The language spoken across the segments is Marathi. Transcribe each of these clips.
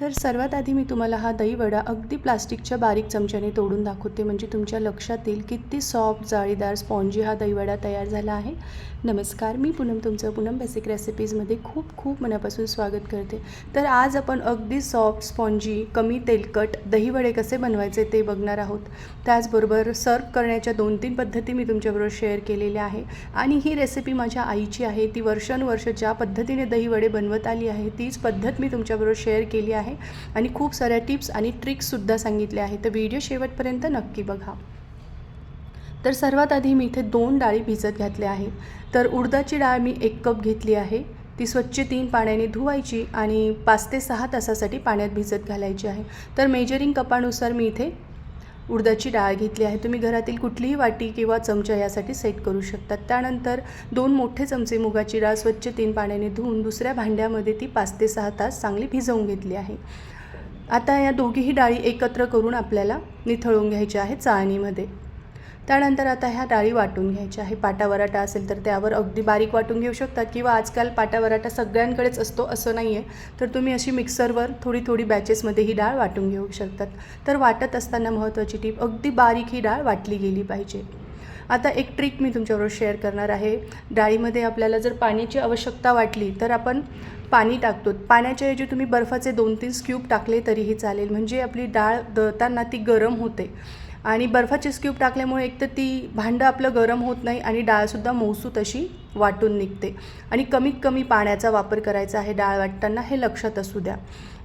तर सर्वात आधी मी तुम्हाला हा दहीवडा अगदी प्लास्टिकच्या बारीक चमच्याने तोडून दाखवते. म्हणजे तुमच्या लक्षात येईल किती सॉफ्ट जाळीदार स्पॉन्जी हा दहीवडा तयार झाला आहे. नमस्कार मी पूनम तुमचं पूनम बेसिक रेसिपीजमध्ये खूप खूप मनापासून स्वागत करते. तर आज आपण अगदी सॉफ्ट स्पॉन्जी कमी तेलकट दहीवडे कसे बनवायचे ते बघणार आहोत. त्याचबरोबर सर्व करण्याच्या दोन तीन पद्धती मी तुमच्याबरोबर शेअर केलेल्या आहे. आणि ही रेसिपी माझ्या आईची आहे. ती वर्षानुवर्ष ज्या पद्धतीने दहीवडे बनवत आली आहे तीच पद्धत मी तुमच्याबरोबर शेअर केली आहे. आणि खूप साऱ्या टिप्स आणि ट्रिक्ससुद्धा सांगितल्या आहेत. तर व्हिडिओ शेवटपर्यंत नक्की बघा. तर सर्वात आधी मी इथे दोन डाळी भिजत घातल्या आहेत. तर उडदाची डाळ मी एक कप घेतली आहे. ती स्वच्छ तीन पाण्याने धुवायची आणि पाच ते सहा तासासाठी पाण्यात भिजत घालायची आहे. तर मेजरिंग कपानुसार मी इथे उडदाची डाळ घेतली आहे. तुम्ही घरातील कुठलीही वाटी किंवा चमचा यासाठी सेट करू शकतात. त्यानंतर दोन मोठे चमचे मुगाची डाळ स्वच्छ तीन पाण्याने धुवून दुसऱ्या भांड्यामध्ये ती पाच ते सहा तास चांगली भिजवून घेतली आहे. आता या दोघीही डाळी एकत्र करून आपल्याला निथळून घ्यायच्या आहे चाळणीमध्ये. त्यानंतर आता ह्या डाळी वाटून घ्यायच्या. आहे पाटा वराटा असेल तर त्यावर अगदी बारीक वाटून घेऊ शकतात किंवा आजकाल पाटा वराटा सगळ्यांकडेच असतो असं नाही आहे तर तुम्ही अशी मिक्सरवर थोडी थोडी बॅचेसमध्ये ही डाळ वाटून घेऊ शकतात. तर वाटत असताना महत्त्वाची टीप अगदी बारीक ही डाळ वाटली गेली पाहिजे. आता एक ट्रिक मी तुमच्याबरोबर शेअर करणार आहे. डाळीमध्ये आपल्याला जर पाण्याची आवश्यकता वाटली तर आपण पाणी टाकतो. पाण्याच्या ऐवजी तुम्ही बर्फाचे दोन तीन स्क्यूब टाकले तरीही चालेल. म्हणजे आपली डाळ दळताना ती गरम होते. आणि बर्फाचे स्क्यूब टाकल्यामुळे एक तर ती भांडं आपलं गरम होत नाही आणि डाळसुद्धा मौसूत तशी वाटून निघते. आणि कमीत कमी पाण्याचा वापर करायचा आहे डाळ वाटताना हे लक्षात असू द्या.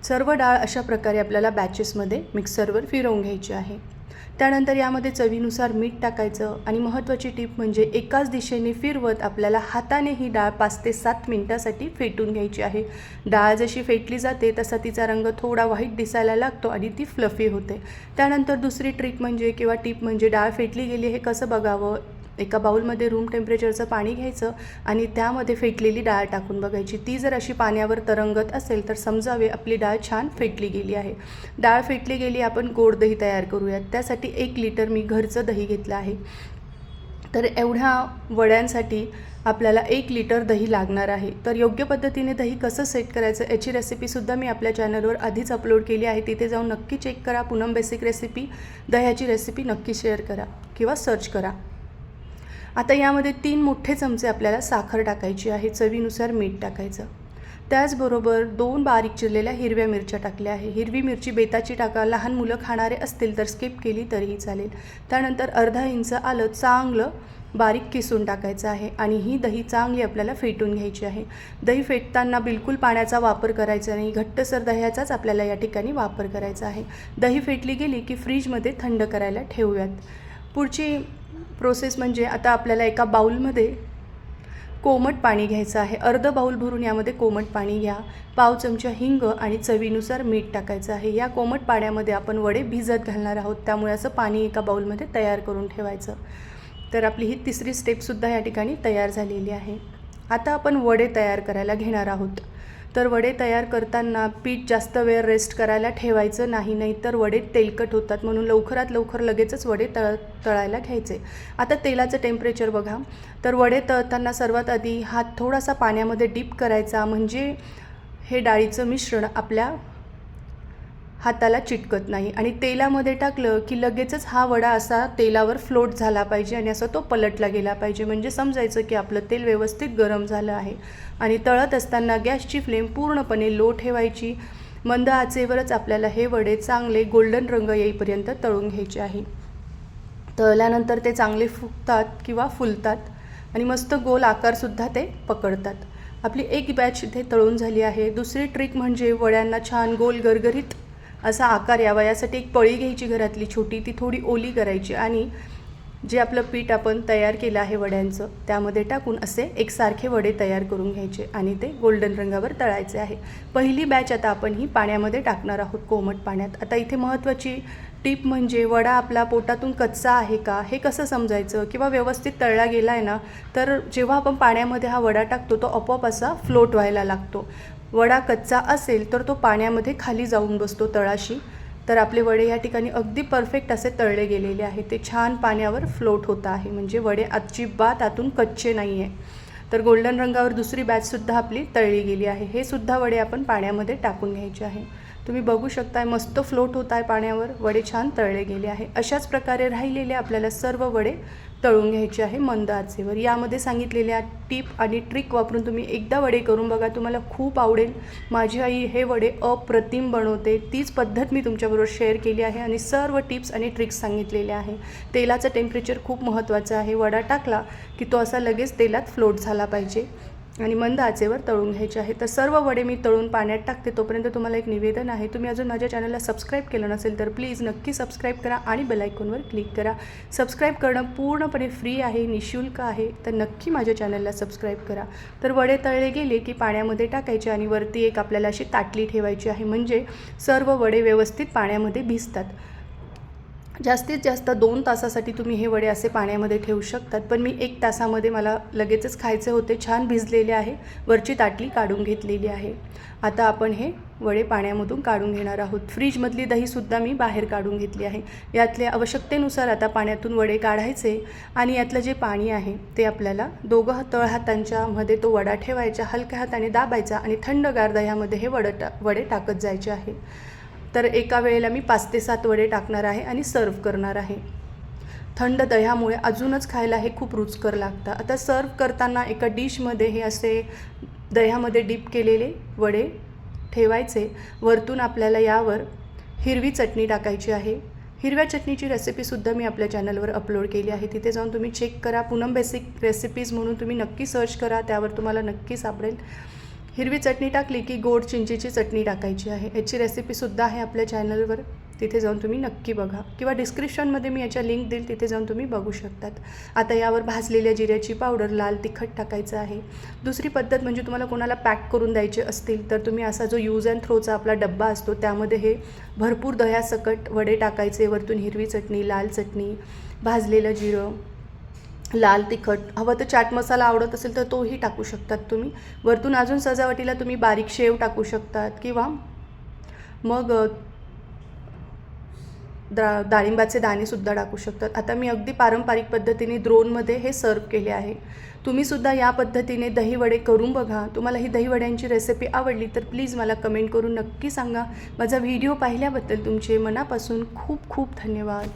सर्व डाळ अशा प्रकारे आपल्याला बॅचेसमध्ये मिक्सरवर फिरवून घ्यायची आहे. त्यानंतर यामध्ये चवीनुसार मीठ टाकायचं आणि महत्त्वाची टीप म्हणजे एकाच दिशेने फिरवत आपल्याला हाताने ही डाळ पाच ते सात मिनटासाठी फेटून घ्यायची आहे. डाळ जशी फेटली जाते तसा तिचा रंग थोडा व्हाईट दिसायला लागतो आणि ती फ्लफी होते. त्यानंतर दुसरी ट्रिक म्हणजे किंवा टीप म्हणजे डाळ फेटली गेली हे कसं बघावं? एका बाऊलमध्ये रूम टेम्परेचरचं पाणी घ्यायचं आणि त्यामध्ये फेटलेली डाळ टाकून बघायची. ती जर अशी पाण्यावर तरंगत असेल तर समजावे आपली डाळ छान फेटली गेली आहे. डाळ फेटली गेली आपण गोड दही तयार करूयात. त्यासाठी एक लिटर मी घरचं दही घेतलं आहे. तर एवढ्या वड्यांसाठी आपल्याला एक लिटर दही लागणार आहे. तर योग्य पद्धतीने दही कसं सेट करायचं याची रेसिपीसुद्धा मी आपल्या चॅनलवर आधीच अपलोड केली आहे. तिथे जाऊन नक्की चेक करा. पूनम बेसिक रेसिपी दह्याची रेसिपी नक्की शेअर करा किंवा सर्च करा. आता यामध्ये तीन मोठे चमचे आपल्याला साखर टाकायची आहे चवीनुसार मीठ टाकायचं. त्याचबरोबर दोन बारीक चिरलेल्या हिरव्या मिरच्या टाकल्या आहे. हिरवी मिरची बेताची टाका लहान मुलं खाणारे असतील तर स्किप केली तरीही चालेल. त्यानंतर अर्धा इंच आलं चांगलं बारीक किसून टाकायचं आहे आणि ही दही चांगली आपल्याला फेटून घ्यायची आहे. दही फेटताना बिलकुल पाण्याचा वापर करायचा नाही. घट्टसर दह्याचाच आपल्याला या ठिकाणी वापर करायचा आहे. दही फेटली गेली की फ्रीजमध्ये थंड करायला ठेवूयात. पुढची प्रोसेस म्हणजे आता आपल्याला एका बाऊलमध्ये कोमट पाणी घ्यायचं आहे. अर्ध बाऊल भरून यामध्ये कोमट पाणी घ्या. पाव चमचा हिंग आणि चवीनुसार मीठ टाकायचं आहे. या कोमट पाण्यामध्ये आपण वडे भिजत घालणार आहोत. त्यामुळे असं पाणी एका बाऊलमध्ये तयार करून ठेवायचं. तर आपली ही तिसरी स्टेपसुद्धा या ठिकाणी तयार झालेली आहे. आता आपण वडे तयार करायला घेणार आहोत. तर वडे तयार करताना पीठ जास्त वेळ रेस्ट करायला ठेवायचं नाही नाही तर वडे तेलकट होतात म्हणून लवकरात लवकर लगेचच वडे तळ तळायला घ्यायचे. आता तेलाचं टेम्परेचर बघा. तर वडे तळताना सर्वात आधी हात थोडासा पाण्यामध्ये डीप करायचा. म्हणजे हे डाळीचं मिश्रण आपल्या हाताला चिटकत नाही. आणि तेलामध्ये टाकलं की लगेचच हा वडा असा तेलावर फ्लोट झाला पाहिजे आणि असा तो पलटला गेला पाहिजे. म्हणजे समजायचं की आपलं तेल व्यवस्थित गरम झालं आहे. आणि तळत असताना गॅसची फ्लेम पूर्णपणे लो ठेवायची. मंद आचेवरच आपल्याला हे वडे चांगले गोल्डन रंग येईपर्यंत तळून घ्यायचे आहे. तळल्यानंतर ते चांगले फुगतात किंवा फुलतात आणि मस्त गोल आकारसुद्धा ते पकडतात. आपली एक बॅच इथे तळून झाली आहे. दुसरी ट्रिक म्हणजे वड्यांना छान गोल गरगरीत असा आकार यावा यासाठी एक पळी घ्यायची घरातली छोटी ती थोडी ओली करायची आणि जे आपलं पीठ आपण तयार केलं आहे वड्यांचं त्यामध्ये टाकून असे एकसारखे वडे तयार करून घ्यायचे आणि ते गोल्डन रंगावर तळायचे आहे. पहिली बॅच आता आपण ही पाण्यामध्ये टाकणार आहोत कोमट पाण्यात. आता इथे महत्त्वाची टीप म्हणजे वडा आपला पोटातून कच्चा आहे का हे कसं समजायचं? किंवा व्यवस्थित तळला गेला आहे ना तर जेव्हा आपण पाण्यामध्ये हा वडा टाकतो तो आपोआप असा फ्लोट व्हायला लागतो. वडा कच्चा असेल तर तो पाण्यामध्ये खाली जाऊन बसतो तळाशी. तर आपले वडे या ठिकाणी अगदी परफेक्ट असे तळले गेलेले आहे ते छान पाण्यावर फ्लोट होत आहे. म्हणजे वडे अजिबात आतून कच्चे नाही आहे तर गोल्डन रंगावर दुसरी बॅचसुद्धा आपली तळली गेली आहे. हे सुद्धा वडे आपण पाण्यामध्ये टाकून घ्यायचे आहे. तुम्ही बघू शकताय मस्त फ्लोट होत आहे पाण्यावर वडे छान तळले गेले आहे. अशाच प्रकारे राहिलेले आपल्याला सर्व वडे तळून घ्यायचे आहे मंद आचेवर. यामध्ये सांगितलेल्या टीप आणि ट्रिक वापरून तुम्ही एकदा वडे करून बघा तुम्हाला खूप आवडेल. माझी आई हे वडे अप्रतिम बनवते. तीच पद्धत मी तुमच्याबरोबर शेअर केली आहे आणि सर्व टिप्स आणि ट्रिक्स सांगितलेल्या आहे. तेलाचं टेम्परेचर खूप महत्त्वाचं आहे. वडा टाकला की तो असा लगेच तेलात फ्लोट झाला पाहिजे. आणि मंद आचेवर तळून घ्यायचे आहे. तर सर्व वडे मी तळून पाण्यात टाकते. तोपर्यंत तुम्हाला एक निवेदन आहे. तुम्ही अजून माझ्या चॅनलला सबस्क्राईब केलं नसेल तर प्लीज नक्की सबस्क्राईब करा आणि बेलायकॉनवर क्लिक करा. सबस्क्राईब करणं पूर्णपणे फ्री आहे निशुल्क आहे. तर नक्की माझ्या चॅनलला सबस्क्राईब करा. तर वडे तळले गेले की पाण्यामध्ये टाकायचे आणि वरती एक आपल्याला अशी ताटली ठेवायची आहे. म्हणजे सर्व वडे व्यवस्थित पाण्यामध्ये भिजतात. जास्तीत जास्त दोन तासासाठी तुम्ही हे वडे असे पाण्यामध्ये ठेवू शकतात. पण मी एक तासामध्ये मला लगेचच खायचे होते. छान भिजलेले आहे. वरची ताटली काढून घेतलेली आहे. आता आपण हे वडे पाण्यामधून काढून घेणार आहोत. फ्रीजमधली दहीसुद्धा मी बाहेर काढून घेतली आहे. यातल्या आवश्यकतेनुसार आता पाण्यातून वडे काढायचे आणि यातलं जे पाणी आहे ते आपल्याला दोघं तळ हातांच्यामध्ये तो वडा ठेवायचा हलक्या हाताने दाबायचा आणि थंडगार दह्यामध्ये हे वडं टा वडे टाकत जायचे आहे. तर एका वेळेला मी पाच ते सात वडे टाकणार आहे आणि सर्व करणार आहे. थंड दह्यामुळे अजूनच खायला हे खूप रुचकर लागतं. आता सर्व करताना एका डिशमध्ये हे असे दह्यामध्ये डीप केलेले वडे ठेवायचे. वरतून आपल्याला यावर हिरवी चटणी टाकायची आहे. हिरव्या चटणीची रेसिपीसुद्धा मी आपल्या चॅनलवर अपलोड केली आहे. तिथे जाऊन तुम्ही चेक करा. पूनम बेसिक रेसिपीज म्हणून तुम्ही नक्की सर्च करा. त्यावर तुम्हाला नक्की सापडेल. हिरवी चटणी टाकली की गोड चिंचेची चटणी टाकायची आहे. याची रेसिपीसुद्धा आहे आपल्या चॅनलवर तिथे जाऊन तुम्ही नक्की बघा. किंवा डिस्क्रिप्शनमध्ये मी याच्या लिंक देईल तिथे जाऊन तुम्ही बघू शकतात. आता यावर भाजलेल्या जिऱ्याची पावडर लाल तिखट टाकायचं आहे. दुसरी पद्धत म्हणजे तुम्हाला कोणाला पॅक करून द्यायचे असतील तर तुम्ही असा जो यूज अँड थ्रोचा आपला डब्बा असतो त्यामध्ये हे भरपूर दह्यासकट वडे टाकायचे. वरतून हिरवी चटणी लाल चटणी भाजलेलं जिरं लाल तिखट हवं तर चाट मसाला आवडत असेल तर तोही टाकू शकतात तुम्ही. वरतून अजून सजावटीला तुम्ही बारीक शेव टाकू शकतात किंवा मग दा डाळिंबाचे दाणेसुद्धा टाकू शकतात. आता मी अगदी पारंपरिक पद्धतीने द्रोणमध्ये हे सर्व केले आहे. तुम्हीसुद्धा या पद्धतीने दहीवडे करून बघा. तुम्हाला ही दहीवड्यांची रेसिपी आवडली तर प्लीज मला कमेंट करून नक्की सांगा. माझा व्हिडिओ पाहिल्याबद्दल तुमचे मनापासून खूप खूप धन्यवाद.